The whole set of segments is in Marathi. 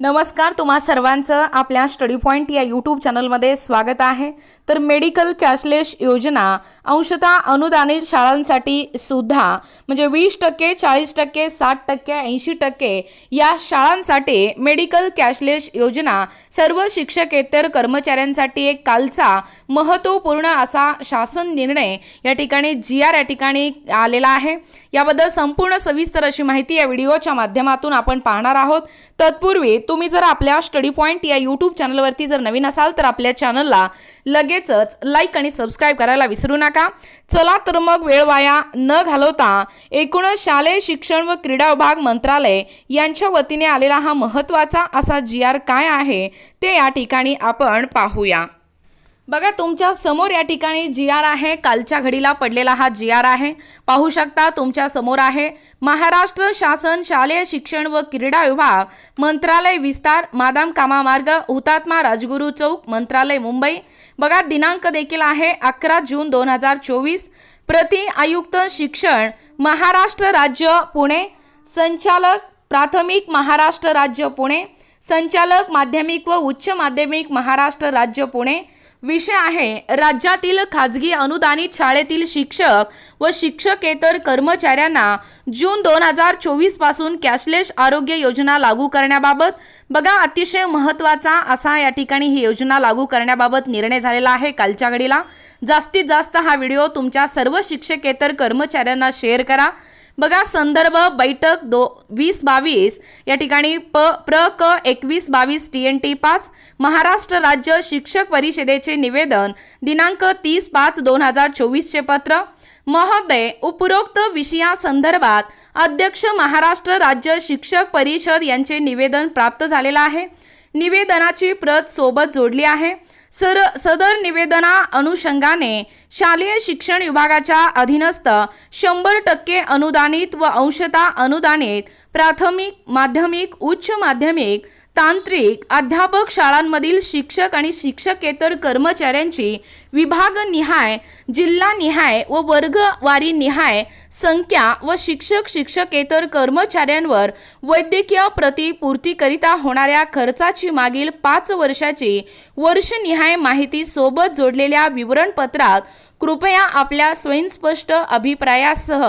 नमस्कार तुम्हा सर्वांचं आपल्या स्टडी पॉईंट या यूट्यूब चॅनलमध्ये स्वागत आहे. तर मेडिकल कॅशलेस योजना अंशतः अनुदानित शाळांसाठी सुद्धा म्हणजे वीस टक्के चाळीस टक्के साठ टक्के ऐंशी टक्के या शाळांसाठी मेडिकल कॅशलेस योजना सर्व शिक्षकेतर कर्मचाऱ्यांसाठी एक कालचा महत्त्वपूर्ण असा शासन निर्णय या ठिकाणी जी आर या ठिकाणी आलेला आहे. याबद्दल संपूर्ण सविस्तर अशी माहिती या व्हिडिओच्या माध्यमातून आपण पाहणार आहोत. तत्पूर्वी तुम्ही जर आपल्या स्टडी पॉईंट या यूट्यूब चॅनलवरती जर नवीन असाल तर आपल्या चॅनलला लगेचच लाईक आणि सबस्क्राईब करायला विसरू नका. चला तर मग वेळ वाया न घालवता एकूणच शालेय शिक्षण व क्रीडा विभाग मंत्रालय यांच्या वतीने आलेला हा महत्त्वाचा असा जी आर काय आहे ते या ठिकाणी आपण पाहूया. बघा तुमच्यासमोर या ठिकाणी जी आर आहे कालच्या घडीला पडलेला हा जी आर आहे. पाहू शकता तुमच्यासमोर आहे. महाराष्ट्र शासन शालेय शिक्षण व क्रीडा विभाग मंत्रालय विस्तार मादाम कामा मार्ग हुतात्मा राजगुरू चौक मंत्रालय मुंबई. बघा दिनांक देखील आहे अकरा जून दोन हजार चोवीस. प्रति आयुक्त शिक्षण महाराष्ट्र राज्य पुणे. संचालक प्राथमिक महाराष्ट्र राज्य पुणे. संचालक माध्यमिक व उच्च माध्यमिक महाराष्ट्र राज्य पुणे. विषय आहे राज्यातील खाजगी अनुदानित शाळेतील शिक्षक व शिक्षकेतर कर्मचाऱ्यांना जून दोन हजार चोवीसपासून कॅशलेस आरोग्य योजना लागू करण्याबाबत बघा अतिशय महत्त्वाचा असा या ठिकाणी ही योजना लागू करण्याबाबत निर्णय झालेला आहे कालच्या घडीला. जास्तीत जास्त हा व्हिडिओ तुमच्या सर्व शिक्षकेतर कर्मचाऱ्यांना शेअर करा. बघा संदर्भ बैठक दो वीस बावीस या ठिकाणी प प्र क एकवीस बावीस टी एन टी पाच महाराष्ट्र राज्य शिक्षक परिषदेचे निवेदन दिनांक तीस पाच दोन हजार चोवीसचे पत्र महोदय उपरोक्त विषयासंदर्भात अध्यक्ष महाराष्ट्र राज्य शिक्षक परिषद यांचे निवेदन प्राप्त झालेलं आहे. निवेदनाची प्रत सोबत जोडली आहे. सर सदर निवेदना अनुषंगाने शालेय शिक्षण विभागाच्या अधीनस्थ शंभर टक्के अनुदानित व अंशता अनुदानित प्राथमिक माध्यमिक उच्च माध्यमिक तांत्रिक अध्यापक शाळांमधील शिक्षक आणि शिक्षकेतर कर्मचाऱ्यांची विभागनिहाय जिल्हानिहाय व वर्गवारी निहाय संख्या व शिक्षक शिक्षकेतर कर्मचाऱ्यांवर वैद्यकीय प्रतिपूर्तीकरिता होणाऱ्या खर्चाची मागील पाच वर्षाची वर्षनिहाय माहिती सोबत जोडलेल्या विवरणपत्रात कृपया आपल्या स्वयंस्पष्ट अभिप्रायासह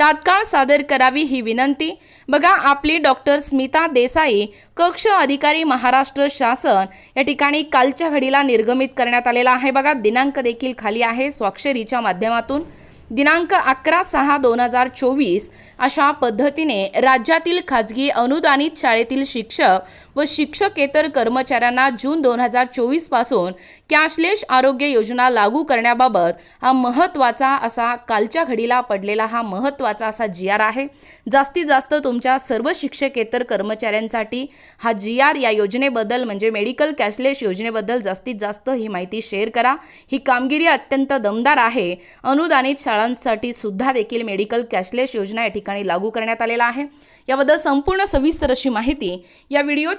तात्काळ सादर करावी ही विनंती. बघा आपली डॉक्टर स्मिता देसाई कक्ष अधिकारी महाराष्ट्र शासन या ठिकाणी कालच्या घडीला निर्गमित करण्यात आलेला आहे. बघा दिनांक देखील खाली आहे स्वाक्षरीच्या माध्यमातून. दिनांक अकरा सहा दोन हजार चोवीस अशा पद्धतीने राज्यातील खाजगी अनुदानित शाळेतील शिक्षक व शिक्षकेतर कर्मचाऱ्यांना जून दोन हजार चोवीसपासून कॅशलेस आरोग्य योजना लागू करण्याबाबत हा महत्त्वाचा असा कालच्या घडीला पडलेला हा महत्त्वाचा असा जी आर आहे. जास्तीत जास्त तुमच्या सर्व शिक्षकेतर कर्मचाऱ्यांसाठी हा जी आर या योजनेबद्दल म्हणजे मेडिकल कॅशलेस योजनेबद्दल जास्तीत जास्त ही माहिती शेअर करा. ही कामगिरी अत्यंत दमदार आहे. अनुदानित शाळांसाठी सुद्धा देखील मेडिकल कॅशलेस योजना या ठिकाणी लागू करण्यात आलेला आहे. याबद्दल संपूर्ण सविस्तर अशी माहिती या व्हिडिओ